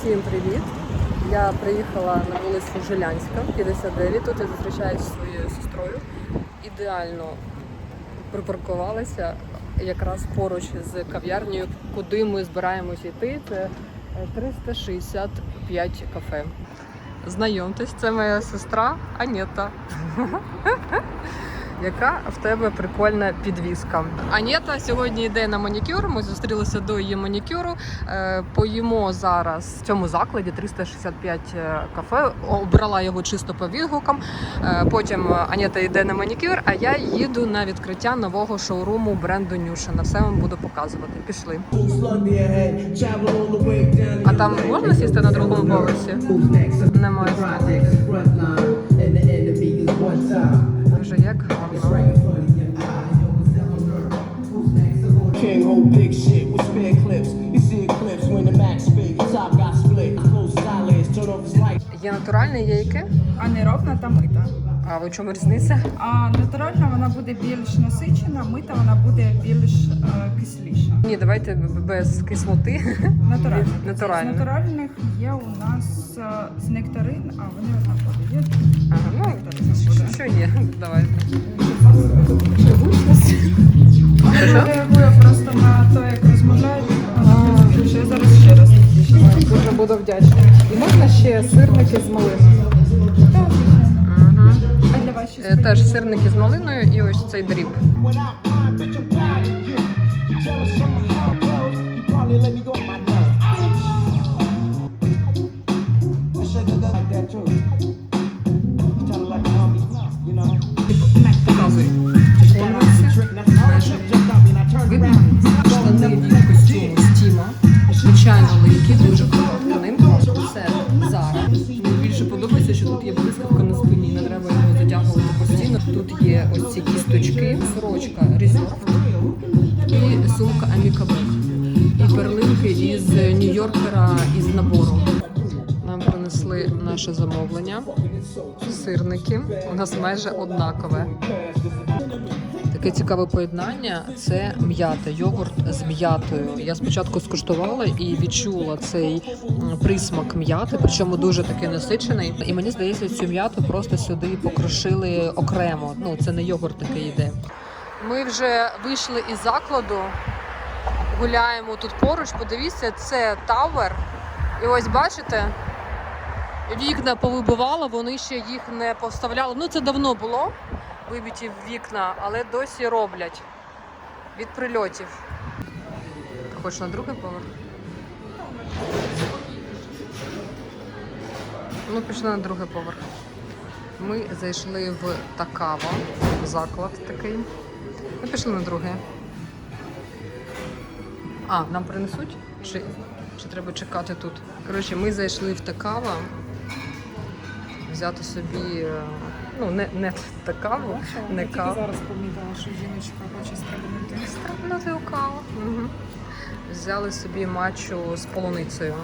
Всім привіт! Я приїхала на вулицю Жилянська, 59. Тут я зустрічаюся зі своєю сестрою. Ідеально припаркувалася якраз поруч з кав'ярнею, куди ми збираємось йти. Це е, 365 кафе. Знайомтесь, це моя сестра Анета. Яка в тебе прикольна підвіска. Анєта сьогодні йде на манікюр. Ми зустрілися до її манікюру. Е, Поїмо зараз в цьому закладі 365 кафе. Обрала його чисто по відгукам. Е, Потім Анєта йде на манікюр, а я їду на відкриття нового шоуруму бренду Нюшина. Все вам буду показувати. Пішли. А там можна сісти на другому поверсі? Немає. King hold big shit with spare clips. You see clips when the max big, top got split. Close silence, turn off his light. Є натуральне, є яке? Анеробна та мита. А в чому різниця? А натуральна вона буде більш насичена, мита вона буде більш е, кисліша. Ні, давайте без кислоти. Натуральна. Натуральна. З натуральних є у нас е, з нектарин, а вони однакові. Є Ага, ну, що- що є? Давайте. Вона реагує просто на те, як розмовляють. Вона що я зараз ще раз. Дуже буду вдячна. І можна ще сирники з малиною. Теж сирники з малиною і ось цей дріб. When I'm fine, замовлення. Сирники. У нас майже однакове. Таке цікаве поєднання це м'ята, йогурт з м'ятою. Я спочатку скуштувала і відчула цей присмак м'яти, причому дуже такий насичений. І мені здається, цю м'яту просто сюди покрошили окремо. Ну це не йогурт такий йде. Ми вже вийшли із закладу, гуляємо тут поруч. Подивіться, це тавер. І ось бачите, вікна повибивало, вони ще їх не поставляли. Ну це давно було вибиті вікна, але досі роблять від прильотів. Хочеш на другий поверх? Ну, пішли на другий поверх. Ми зайшли в Такава, заклад такий. Ми пішли на другий. А, нам принесуть? Чи, чи треба чекати тут? Коротше, ми зайшли в Такава взяти собі, е, ну, не, не Такаву, не Тільки каву. зараз помітила, що жіночка хоче стрибнути. Стрибнути у каву. Угу. Взяли собі матчу з полуницею.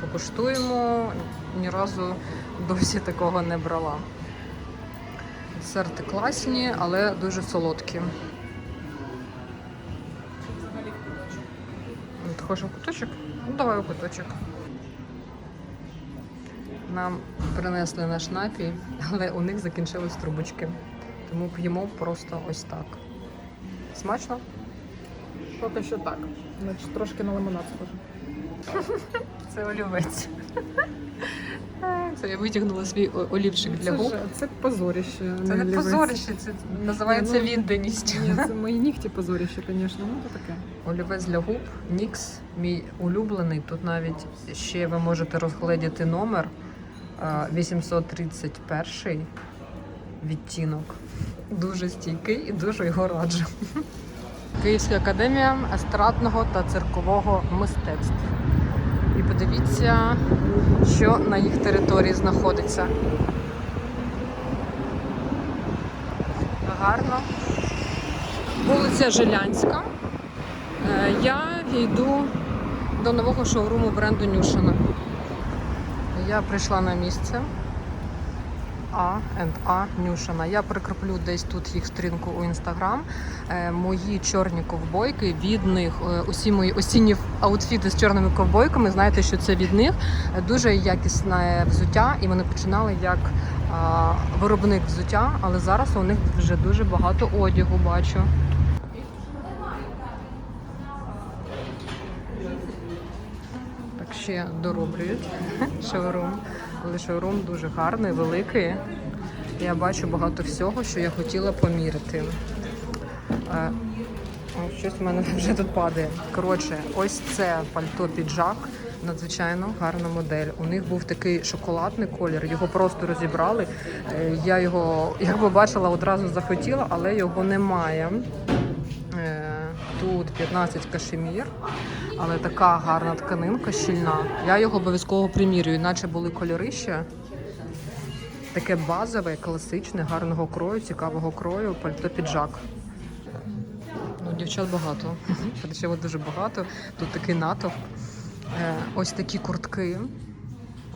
Покуштуємо. Ні разу досі такого не брала. Десерти класні, але дуже солодкі. Ти хочеш в куточок? Ну, давай у куточок. Нам принесли наш напій, але у них закінчились трубочки. Тому п'ємо просто ось так. Смачно? Поки що так. Значить, трошки на лимонад схоже. Це олівець. Це я витягнула свій олівчик для Це, губ. ж, це позоріще. Це не олівець. позорище, це називається ну, відданість. Ні, це мої нігті позоріще, звісно. Ну, то таке. Олівець для губ, Нікс, мій улюблений. Тут навіть ще ви можете розгледіти номер 831 відтінок. Дуже стійкий і дуже його раджу. Київська академія естрадного та циркового мистецтв. І подивіться, що на їх території знаходиться. Гарно. Вулиця Жилянська. Е, Я йду до нового шоуруму бренду Нюшина. Я прийшла на місце. А А Нюшина. Я прикріплю десь тут їх сторінку у інстаграм. Е, Мої чорні ковбойки від них. е, Усі мої осінні аутфіти з чорними ковбойками. Знаєте, що це від них. Дуже якісне взуття, і вони починали як виробник взуття, але зараз у них вже дуже багато одягу бачу. Ще дороблюють шоурум. Але шоурум дуже гарний, великий. Я бачу багато всього, що я хотіла поміряти. Е, о, Щось в мене вже тут падає. Коротше, ось це пальто піджак. Надзвичайно гарна модель. У них був такий шоколадний колір, його просто розібрали. Е, Я його, як побачила, одразу захотіла, але його немає. Тут 15 кашемір, але така гарна тканинка щільна. Я його обов'язково примірюю, іначе були кольори ще. Таке базове, класичне, гарного крою, цікавого крою, пальто піджак. Ну, дівчат багато. Причому дуже багато. Тут такий натовп. Е, ось такі куртки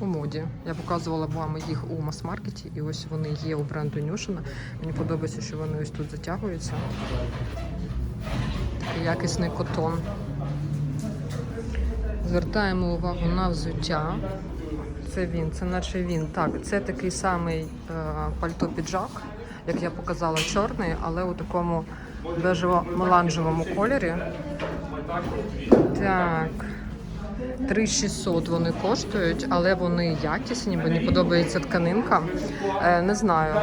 у моді. Я показувала вам їх у мас-маркеті, і ось вони є у бренду Нюшина. Мені подобається, що вони ось тут затягуються. Якісний котон. Звертаємо увагу на взуття. Це він, це наче він. Так, це такий самий е, пальто-піджак, як я показала, чорний, але у такому бежево-меланжевому кольорі. Так. 3600 вони коштують, але вони якісні, мені подобається тканинка. Е, не знаю,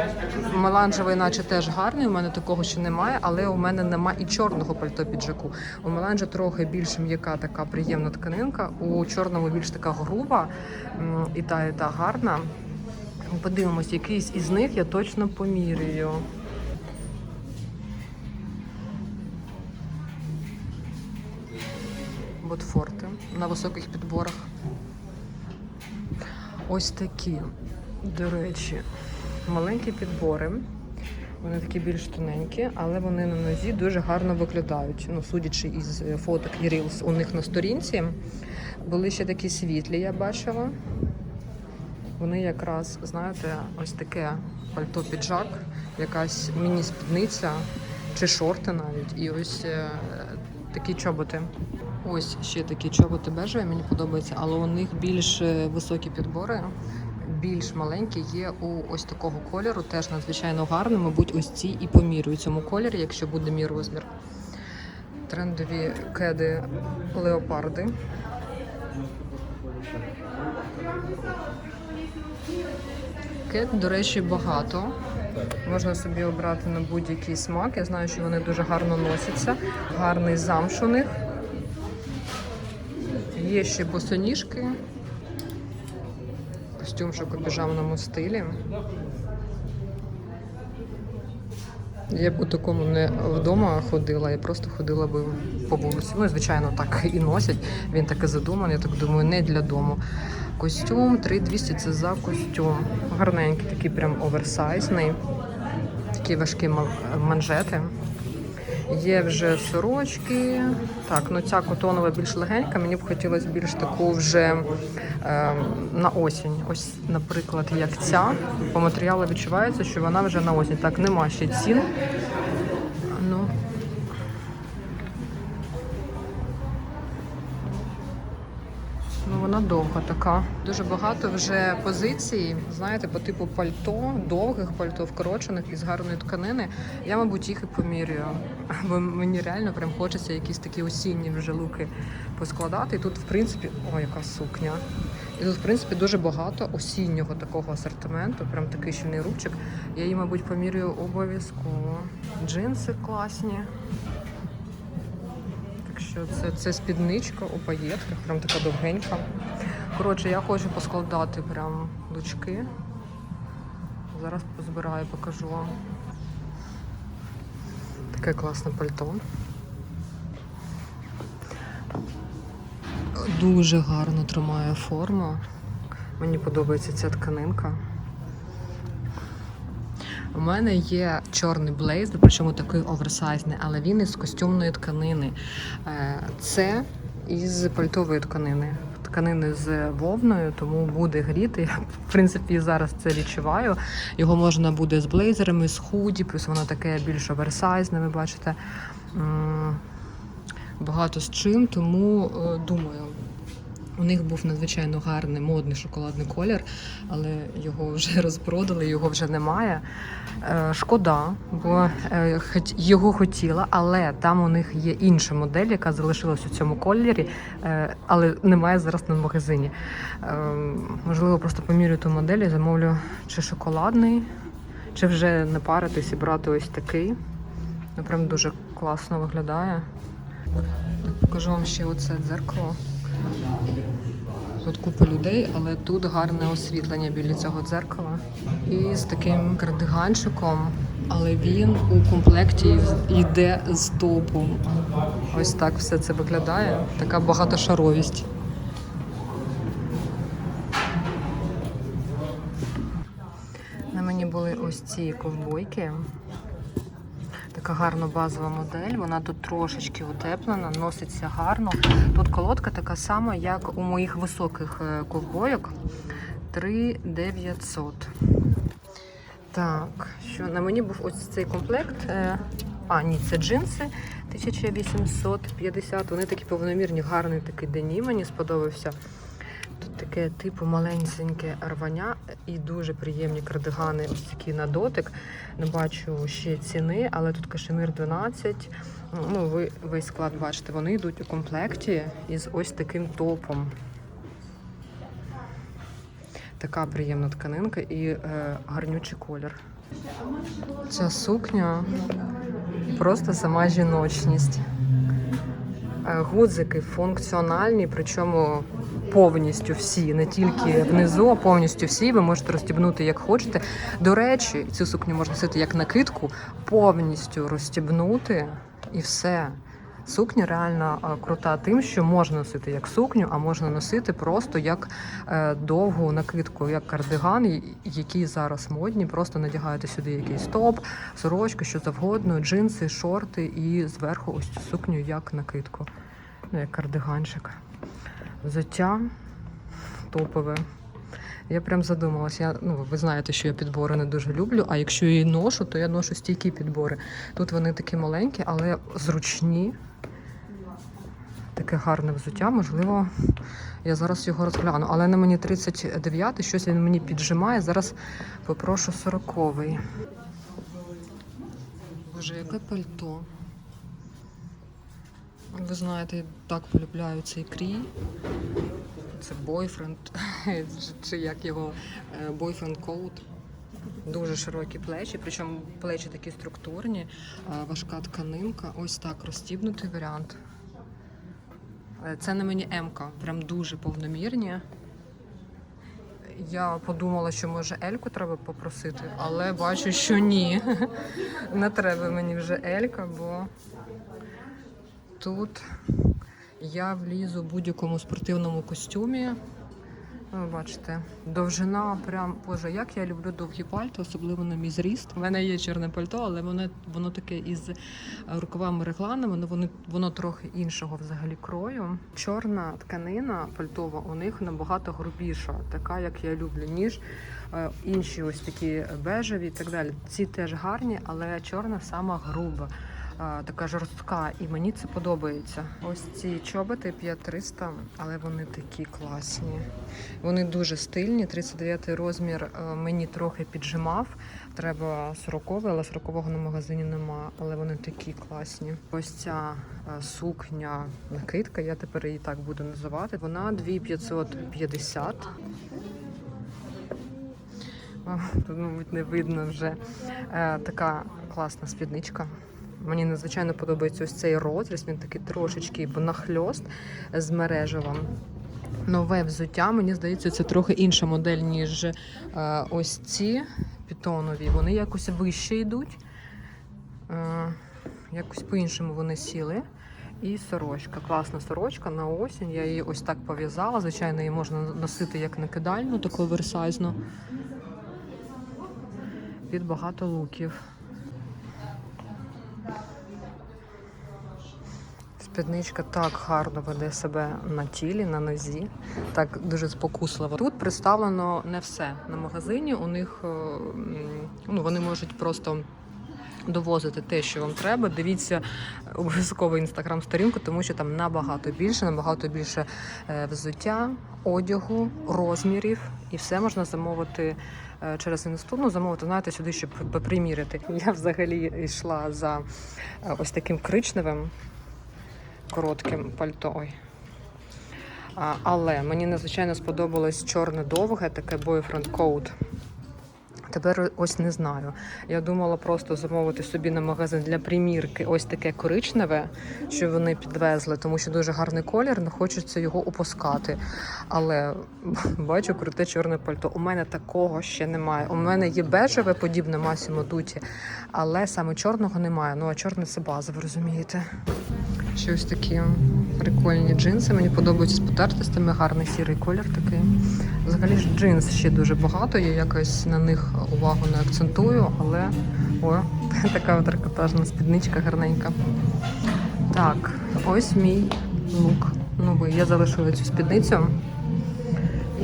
меланжевий наче теж гарний, у мене такого ще немає, але у мене нема і чорного пальто піджаку. У меланжа трохи більш м'яка така приємна тканинка, у чорному більш така груба і та, і та гарна. Подивимось, якийсь із них я точно поміряю. Ботфорти на високих підборах. Ось такі, до речі, маленькі підбори. Вони такі більш тоненькі, але вони на нозі дуже гарно виглядають. Ну, судячи із фоток і рілс у них на сторінці. Були ще такі світлі, я бачила. Вони якраз, знаєте, ось таке пальто-піджак, якась міні-спідниця чи шорти навіть. І ось е, такі чоботи. Ось ще такі чоботи бежеві, мені подобаються, але у них більш е, високі підбори, більш маленькі є у ось такого кольору, теж надзвичайно гарно. Мабуть, ось ці і помірюю цьому кольорі, якщо буде мій розмір. Трендові кеди леопарди. Кет, до речі, багато. Можна собі обрати на будь-який смак. Я знаю, що вони дуже гарно носяться. Гарний замш у них. Є ще босоніжки. Костюмчик у піжамному стилі. Я б у такому не вдома ходила, я просто ходила би по вулиці. Ну, звичайно, так і носять. Він так і задуманий, я так думаю, не для дому. Костюм 3200 це за костюм. Гарненький, такий прям оверсайзний. Такі важкі манжети. Є вже сорочки. Так, ну ця котонова більш легенька. Мені б хотілося більш таку вже е, на осінь. Ось, наприклад, як ця. По матеріалу відчувається, що вона вже на осінь. Так, нема ще цін. Вона довга така. Дуже багато вже позицій, знаєте, по типу пальто, довгих пальто, вкорочених із гарної тканини. Я, мабуть, їх і помірюю. Бо мені реально прям хочеться якісь такі осінні вже луки поскладати. І тут, в принципі, о, яка сукня. І тут, в принципі, дуже багато осіннього такого асортименту, прям такий щільний рубчик. Я її, мабуть, помірюю обов'язково. Джинси класні. Що це, це спідничка у паєтках, прям така довгенька. Коротше, я хочу поскладати прям лучки. Зараз позбираю, покажу. Таке класне пальто. Дуже гарно тримає форму. Мені подобається ця тканинка. У мене є чорний блейзер, причому такий оверсайзний, але він із костюмної тканини. Е, Це із пальтової тканини. тканини з вовною, тому буде гріти. Я, в принципі, зараз це відчуваю. Його можна буде з блейзерами, з худі, плюс воно таке більш оверсайзне, ви бачите. Багато з чим, тому е, думаю. У них був надзвичайно гарний модний шоколадний колір, але його вже розпродали, його вже немає. Е, Шкода, бо е, його хотіла, але там у них є інша модель, яка залишилась у цьому кольорі, е, але немає зараз на магазині. Можливо, просто помірю ту модель і замовлю чи шоколадний, чи вже не паритись і брати ось такий. Ну, прям дуже класно виглядає. Покажу вам ще оце дзеркало. Тут купа людей, але тут гарне освітлення біля цього дзеркала. І з таким кардиганчиком, але він у комплекті йде з топом. Ось так все це виглядає. Така багатошаровість. На мені були ось ці ковбойки. Така гарна базова модель. Вона тут трошечки утеплена, носиться гарно. Тут колодка така сама, як у моїх високих е, ковбойок. 3900. Так, що на мені був ось цей комплект. Е, А, ні, це джинси 1850. Вони такі повномірні, гарний такий денім, мені сподобався. Таке типу маленьке рвання і дуже приємні кардигани, ось такі на дотик. Не бачу ще ціни, але тут кашемір 12. Ну, ви весь склад бачите, вони йдуть у комплекті із ось таким топом. Така приємна тканинка і е, гарнючий колір. Ця сукня просто сама жіночність. Е, Гудзики функціональні, причому повністю всі, не тільки внизу, а повністю всі. Ви можете розстібнути як хочете. До речі, цю сукню можна носити як накидку, повністю розстібнути і все. Сукня реально е, крута тим, що можна носити як сукню, а можна носити просто як е, довгу накидку, як кардиган, які зараз модні. Просто надягаєте сюди якийсь топ, сорочку, що завгодно, джинси, шорти і зверху ось цю сукню як накидку. Ну, як кардиганчик. Взуття топове. Я прям задумалась. Я, ну, ви знаєте, що я підбори не дуже люблю, а якщо її ношу, то я ношу стійкі підбори. Тут вони такі маленькі, але зручні. Таке гарне взуття, можливо, я зараз його розгляну. Але на мені 39 щось він мені піджимає. Зараз попрошу 40-й. Боже, яке пальто. Ви знаєте, я так полюбляю цей крій. Це бойфренд, чи як його бойфренд коут. Дуже широкі плечі, причому плечі такі структурні, е, важка тканинка. Ось так розстібнутий варіант. Е, Це на мені М-ка, прям дуже повномірні. Я подумала, що може Ельку треба попросити, але бачу, що ні. Не треба мені вже Елька, бо тут я влізу в будь-якому спортивному костюмі. Ви бачите, довжина прям, боже, як я люблю довгі пальто, особливо на мій зріст. У мене є чорне пальто, але воно, воно таке із рукавами регланами, але воно, воно трохи іншого взагалі крою. Чорна тканина пальтова у них набагато грубіша, така як я люблю, ніж е, інші ось такі бежеві і так далі. Ці теж гарні, але чорна сама груба. Така жорстка, і мені це подобається. Ось ці чоботи 5300, але вони такі класні. Вони дуже стильні. 39 розмір е, мені трохи піджимав. Треба 40, але 40-го на магазині нема. Але вони такі класні. Ось ця е, сукня накидка, я тепер її так буду називати. Вона 2550. О, Тут, мабуть, не видно вже. Е, така класна спідничка. Мені надзвичайно подобається ось цей розріз. Він такий трошечки нахльост з мережевом. Нове взуття, мені здається, це трохи інша модель, ніж е, ось ці пітонові. Вони якось вище йдуть. Е, якось по-іншому вони сіли. І сорочка. Класна сорочка на осінь. Я її ось так пов'язала. Звичайно, її можна носити як накидальну, таку оверсайзну. Під багато луків. Спідничка так гарно веде себе на тілі, на нозі, так дуже спокусливо. Тут представлено не все на магазині. У них е, ну, вони можуть просто довозити те, що вам треба. Дивіться обов'язково інстаграм-сторінку, тому що там набагато більше, набагато більше е, взуття, одягу, розмірів, і все можна замовити е, через інсту. Ну, замовити, знаєте, сюди, щоб попримірити. Я взагалі йшла за ось таким коричневим коротким пальто. Але мені надзвичайно сподобалось чорне довге, таке boyfriend coat. Тепер ось не знаю. Я думала просто замовити собі на магазин для примірки ось таке коричневе, що вони підвезли, тому що дуже гарний колір, не хочеться його опускати. Але бачу круте чорне пальто. У мене такого ще немає. У мене є бежеве, подібне Масімо Дуті, але саме чорного немає. Ну а чорне це база, ви розумієте. Ще ось такі прикольні джинси. Мені подобаються з потертостями, гарний сірий колір такий. Взагалі ж джинс ще дуже багато, я якось на них увагу не акцентую, але о, така от трикотажна спідничка гарненька. Так, ось мій лук новий. Я залишила цю спідницю.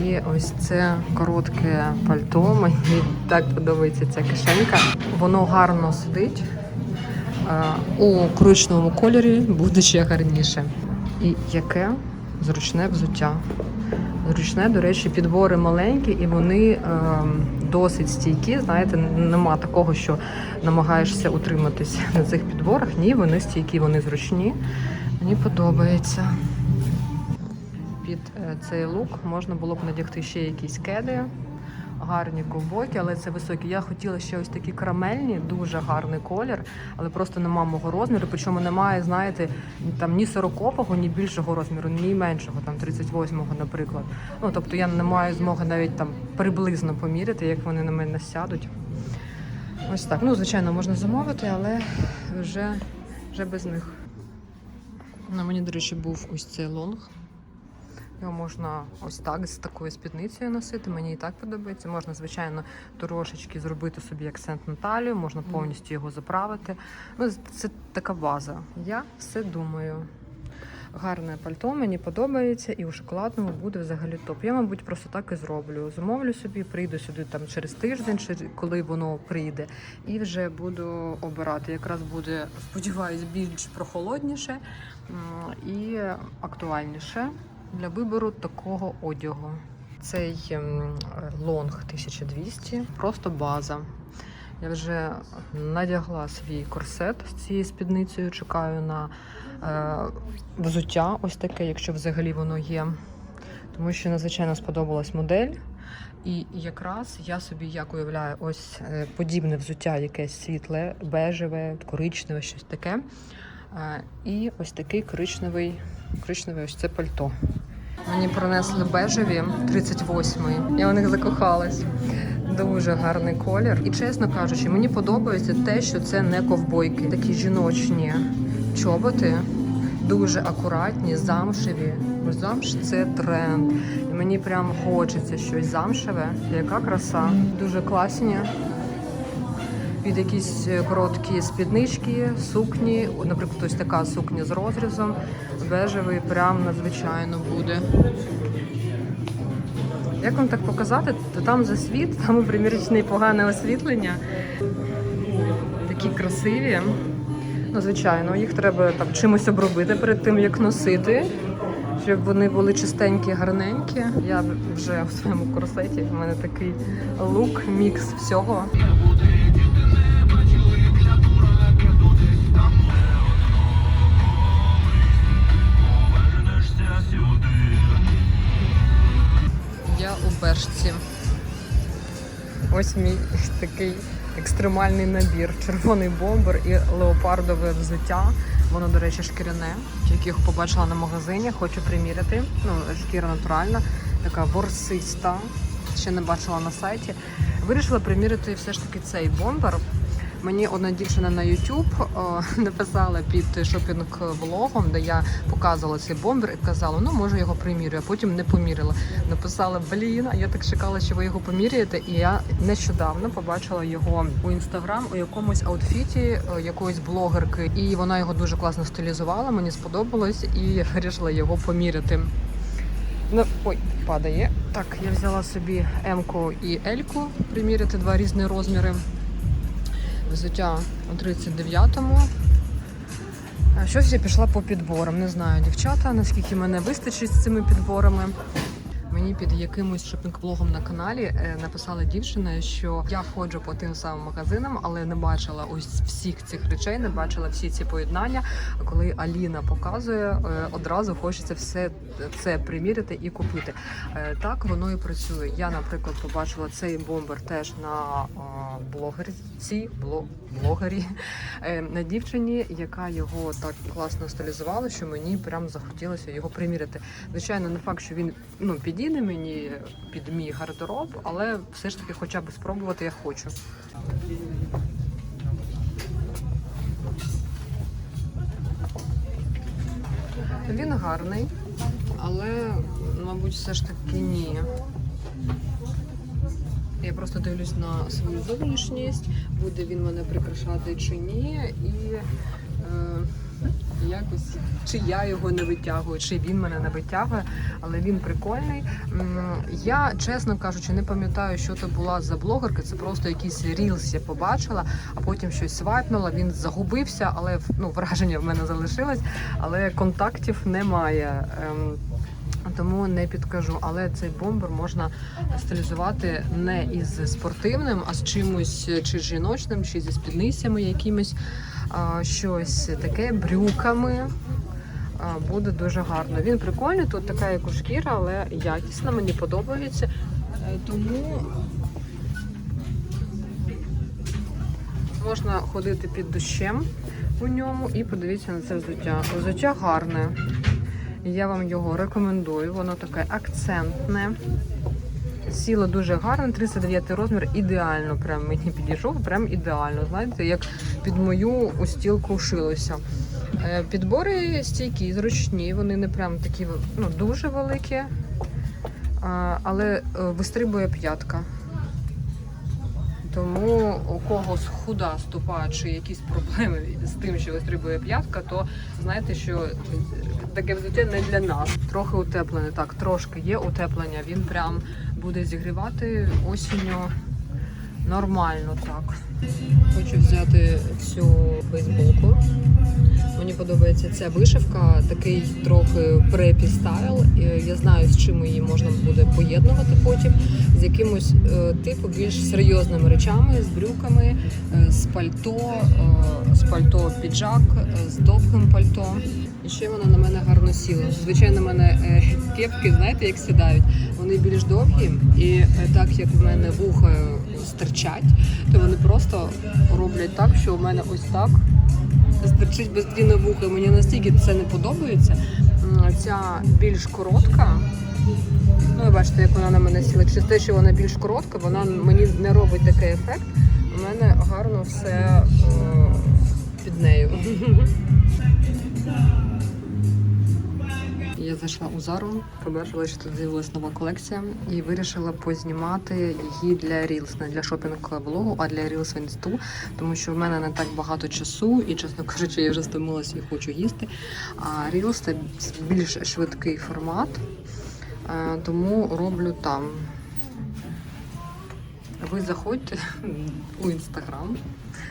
І ось це коротке пальто. Мені так подобається ця кишенька. Воно гарно сидить. У коричневому кольорі буде ще гарніше. І яке зручне взуття. Зручне, до речі, підбори маленькі, і вони е, досить стійкі. Знаєте, нема такого, що намагаєшся утриматись на цих підборах. Ні, вони стійкі, вони зручні. Мені подобається. Під е, цей лук можна було б надягти ще якісь кеди, гарні ковбойки, але це високі. Я хотіла ще ось такі карамельні, дуже гарний колір, але просто нема мого розміру. Причому немає, знаєте, там ні 40-го, ні більшого розміру, ні меншого, там 38-го, наприклад. Ну тобто я не маю змоги навіть там приблизно поміряти, як вони на мене сядуть. Ось так. Ну, звичайно, можна замовити, але вже, вже без них. На мені, до речі, був ось цей лонг. Його можна ось так з такою спідницею носити. Мені і так подобається. Можна, звичайно, трошечки зробити собі акцент на талію, можна повністю його заправити. Ну, це така база. Я все думаю. Гарне пальто, мені подобається, і у шоколадному буде взагалі топ. Я, мабуть, просто так і зроблю. Замовлю собі, прийду сюди там через тиждень, коли воно прийде, і вже буду обирати. Якраз буде, сподіваюсь, більш прохолодніше і актуальніше для вибору такого одягу. Цей ем, лонг 1200, просто база. Я вже надягла свій корсет з цією спідницею, чекаю на е, взуття, ось таке, якщо взагалі воно є. Тому що надзвичайно сподобалась модель. І якраз я собі як уявляю, ось е, подібне взуття, якесь світле, бежеве, коричневе, щось таке. І ось такий коричневий, коричневий ось це пальто. Мені принесли бежеві 38-й. Я у них закохалась. Дуже гарний колір. І чесно кажучи, мені подобається те, що це не ковбойки, такі жіночні чоботи, дуже акуратні, замшеві. Бо замш це тренд. І мені прям хочеться щось замшеве. Яка краса. Дуже класні. Під якісь е, короткі спіднички, сукні, наприклад, ось така сукня з розрізом, бежевий, прям надзвичайно буде. Як вам так показати, то там засвіт, там у примірочний погане освітлення. Такі красиві. Ну, звичайно, їх треба там чимось обробити перед тим, як носити, щоб вони були чистенькі, гарненькі. Я вже в своєму корсеті. У мене такий лук, мікс всього. Я у Бершці. Ось мій такий екстремальний набір. Червоний бомбер і леопардове взуття. Воно, до речі, шкіряне. Його побачила на магазині, хочу приміряти. Ну, шкіра натуральна, така ворсиста. Ще не бачила на сайті. Вирішила приміряти все ж таки цей бомбер. Мені одна дівчина на YouTube е, написала під шопінг-влогом, де я показувала цей бомбер і казала, ну може його примірю, а потім не поміряла. Написала, блін, а я так чекала, що ви його поміряєте. І я нещодавно побачила його у інстаграм у якомусь аутфіті е, якоїсь блогерки, і вона його дуже класно стилізувала. Мені сподобалось і вирішила його поміряти. Ну, ой, падає. Так, я взяла собі М-ку і L-ку, приміряти два різні розміри. Взуття у 39-му. Щось я пішла по підборам. Не знаю, дівчата, наскільки мене вистачить з цими підборами. Мені під якимось шопінг-блогом на каналі е, написала дівчина, що я ходжу по тим самим магазинам, але не бачила ось всіх цих речей, не бачила всі ці поєднання. А коли Аліна показує, е, одразу хочеться все це приміряти і купити. Е, Так воно і працює. Я, наприклад, побачила цей бомбер теж на блогерці, блогері, на дівчині, яка його так класно стилізувала, що мені прям захотілося його приміряти. Звичайно, не факт, що він ну підійде мені під мій гардероб, але все ж таки, хоча б спробувати я хочу. Він гарний, але, мабуть, все ж таки ні. Я просто дивлюсь на свою зовнішність, буде він мене прикрашати чи ні, і е, якось чи я його не витягую, чи він мене не витягує, але він прикольний. Я, чесно кажучи, не пам'ятаю, що це була за блогерка. Це просто якийсь рілс я побачила, а потім щось свайпнула. Він загубився, але ну, враження в мене залишилось, але контактів немає. Ем, тому не підкажу, але цей бомбер можна стилізувати не із спортивним, а з чимось чи жіночним, чи зі спідницями якимось а, щось таке, брюками. Буде дуже гарно. Він прикольний, тут така як у шкіра, але якісна, мені подобається. Е, Тому можна ходити під дощем у ньому і подивіться на це взуття. Взуття гарне. Я вам його рекомендую. Воно таке акцентне. Сіло дуже гарно, 39 розмір, ідеально прям мені підійшов, прям ідеально. Знаєте, як під мою устілку шилося. Е, Підбори стійкі, зручні, вони не прям такі ну, дуже великі, але е, вистрибує п'ятка. Тому у когось худа стопа чи якісь проблеми з тим, що вистрибує п'ятка, то знаєте, що таке взуття не для нас. Трохи утеплене. Так, трошки є утеплення. Він прям буде зігрівати осінню нормально так. Хочу взяти цю бейсболку. Мені подобається ця вишивка, такий трохи препі стайл. Я знаю, з чим її можна буде поєднувати потім. З якимось е, типу більш серйозними речами, з брюками, е, з пальто, е, з пальто піджак, з довгим пальто. І ще вона на мене гарно сіла. Звичайно, на мене кепки, знаєте, як сідають, вони більш довгі, і так як в мене вуха стирчать, то вони просто роблять так, що у мене ось так стирчить длінне вуха. Мені настільки це не подобається. Ця більш коротка. Ну, ви бачите, як вона на мене сіла. Через те, що вона більш коротка, вона мені не робить такий ефект. У мене гарно все е, під нею. Я зайшла у Зару, побачила, що тут з'явилася нова колекція, і вирішила познімати її для Reels, не для шопінг-блогу, а для Reels в інсту, тому що в мене не так багато часу, і чесно кажучи, я вже стомилася і хочу їсти. А Reels це більш швидкий формат, е, тому роблю там. Ви заходьте у інстаграм.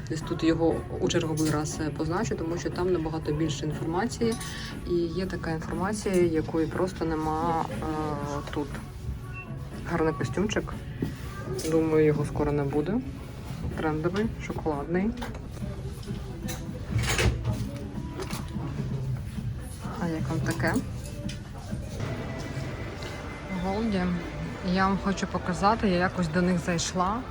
Десь тут його у черговий раз е, позначу, тому що там набагато більше інформації. І є така інформація, якої просто нема е, тут. Гарний костюмчик. Думаю, його скоро не буде. Трендовий, шоколадний. А як вам таке? Голді. Я вам хочу показати, я якось до них зайшла.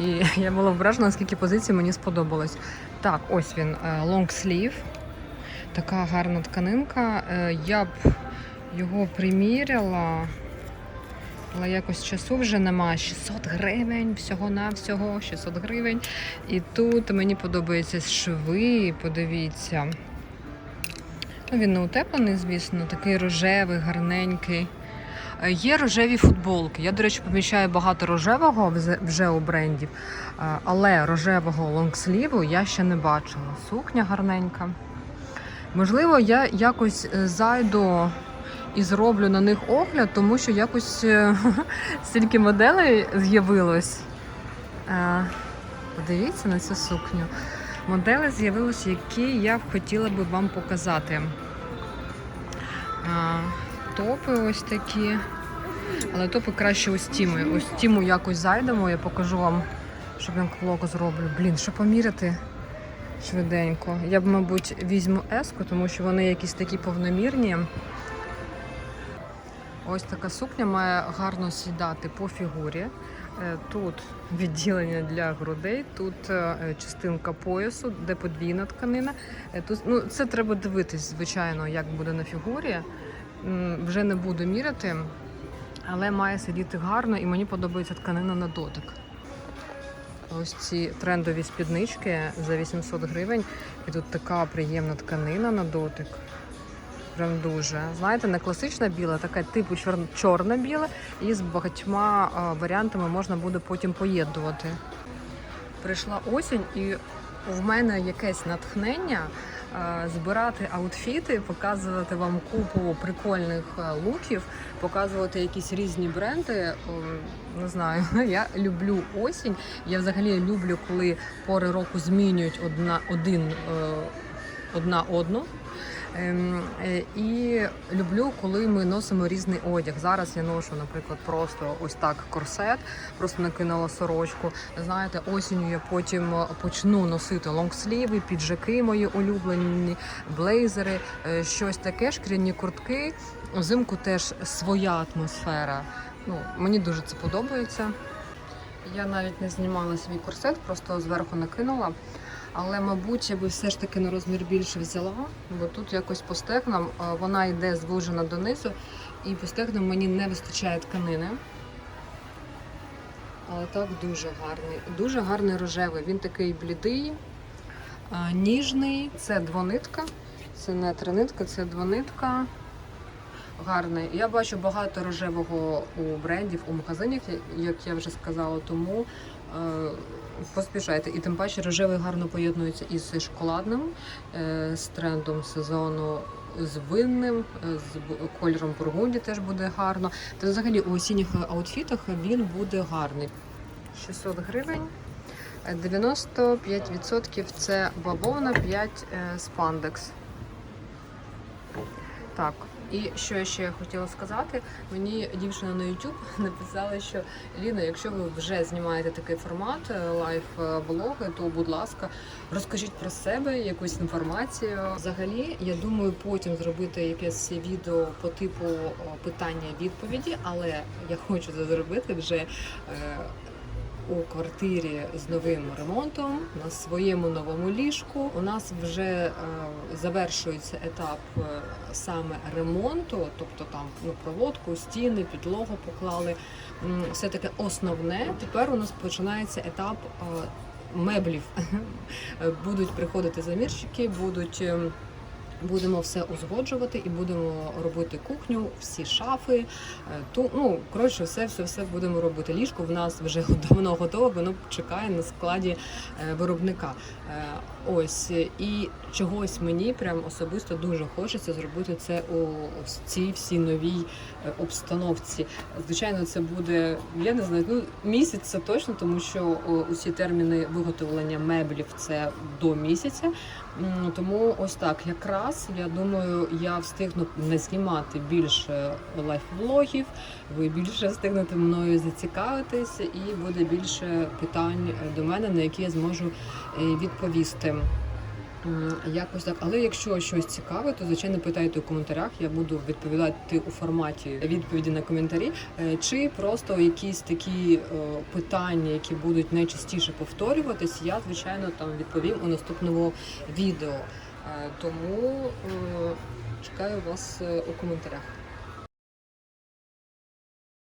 І я була вражена, наскільки позицій мені сподобалось. Так, ось він, е, long sleeve. Така гарна тканинка. Е, Я б його приміряла. Але якось часу вже нема. 600 гривень, всього-навсього, 600 гривень. І тут мені подобаються шви, подивіться. Ну, він не утеплений, звісно, такий рожевий, гарненький. Е, Є рожеві футболки. Я, до речі, помічаю багато рожевого вже у брендів, е, але рожевого лонгсліву я ще не бачила. Сукня гарненька. Можливо, я якось е, зайду і зроблю на них огляд, тому що якось стільки моделей з'явилось. Подивіться на цю сукню. Модели з'явилися, які я хотіла би вам показати. Топи ось такі. Але топи краще ось тіми. Ось тіму якось зайдемо, я покажу вам, щоб я влог зроблю. Блін, що поміряти швиденько. Я б, мабуть, візьму еску, тому що вони якісь такі повномірні. Ось така сукня має гарно сідати по фігурі. Е, Тут відділення для грудей, тут е, частинка поясу, де подвійна тканина. Е, Тут, ну, це треба дивитись, звичайно, як буде на фігурі. Вже не буду міряти, але має сидіти гарно і мені подобається тканина на дотик. Ось ці трендові спіднички за 800 гривень. І тут така приємна тканина на дотик. Прям дуже. Знаєте, не класична біла, така типу чор- чорна-біла, і з багатьма варіантами можна буде потім поєднувати. Прийшла осінь, і в мене якесь натхнення збирати аутфіти, показувати вам купу прикольних луків, показувати якісь різні бренди. Не знаю, я люблю осінь. Я взагалі люблю, коли пори року змінюють одна один е, одна одну. Ем, е, І люблю, коли ми носимо різний одяг. Зараз я ношу, наприклад, просто ось так корсет, просто накинула сорочку. Знаєте, осінню я потім почну носити лонгсліви, піджаки мої улюблені, блейзери, е, щось таке, шкіряні куртки. Взимку теж своя атмосфера. Ну, мені дуже це подобається. Я навіть не знімала свій корсет, просто зверху накинула. Але, мабуть, я би все ж таки на розмір більше взяла, бо тут якось по стегнам вона йде звужена донизу, і по стегнам мені не вистачає тканини. Але так дуже гарний. Дуже гарний рожевий. Він такий блідий, ніжний. Це двонитка. Це не тринитка, це двонитка. Гарний. Я бачу багато рожевого у брендів, у магазинах, як я вже сказала, тому е, поспішайте. І тим паче рожевий гарно поєднується із шоколадним, е, з трендом сезону. З винним, е, з кольором бургунді теж буде гарно. Та взагалі у осінніх аутфітах він буде гарний. 600 гривень. Е, 95% це бавовна, 5 е, спандекс. Так, і що я ще хотіла сказати, мені дівчина на YouTube написала, що Ліна, якщо ви вже знімаєте такий формат е, лайф-блоги, то будь ласка, розкажіть про себе якусь інформацію. Взагалі, я думаю, потім зробити якесь відео по типу питання-відповіді, але я хочу це зробити вже. У квартирі з новим ремонтом на своєму новому ліжку. У нас вже е, завершується етап е, саме ремонту, тобто там ну, проводку, стіни, підлогу поклали. Все таке основне. Тепер у нас починається етап е, меблів. Будуть приходити замірщики, будуть. Ем, Будемо все узгоджувати і будемо робити кухню, всі шафи. е, Ту, ну коротше, все, все, все будемо робити. Ліжко в нас вже давно готове, воно чекає на складі е, виробника. Е, Ось і чогось мені прям особисто дуже хочеться зробити це у цій всій новій обстановці. Звичайно, це буде я не знаю, ну місяць це точно, тому що усі терміни виготовлення меблів це до місяця. Тому ось так, якраз я думаю, я встигну не знімати більше лайф-влогів, ви більше встигнете мною зацікавитись, і буде більше питань до мене, на які я зможу е, відповісти. Якось так, але якщо щось цікаве, то звичайно питайте у коментарях. Я буду відповідати у форматі відповіді на коментарі, Е, чи просто якісь такі е, питання, які будуть найчастіше повторюватись, я звичайно там відповім у наступному відео. Е, Тому чекаю вас у коментарях.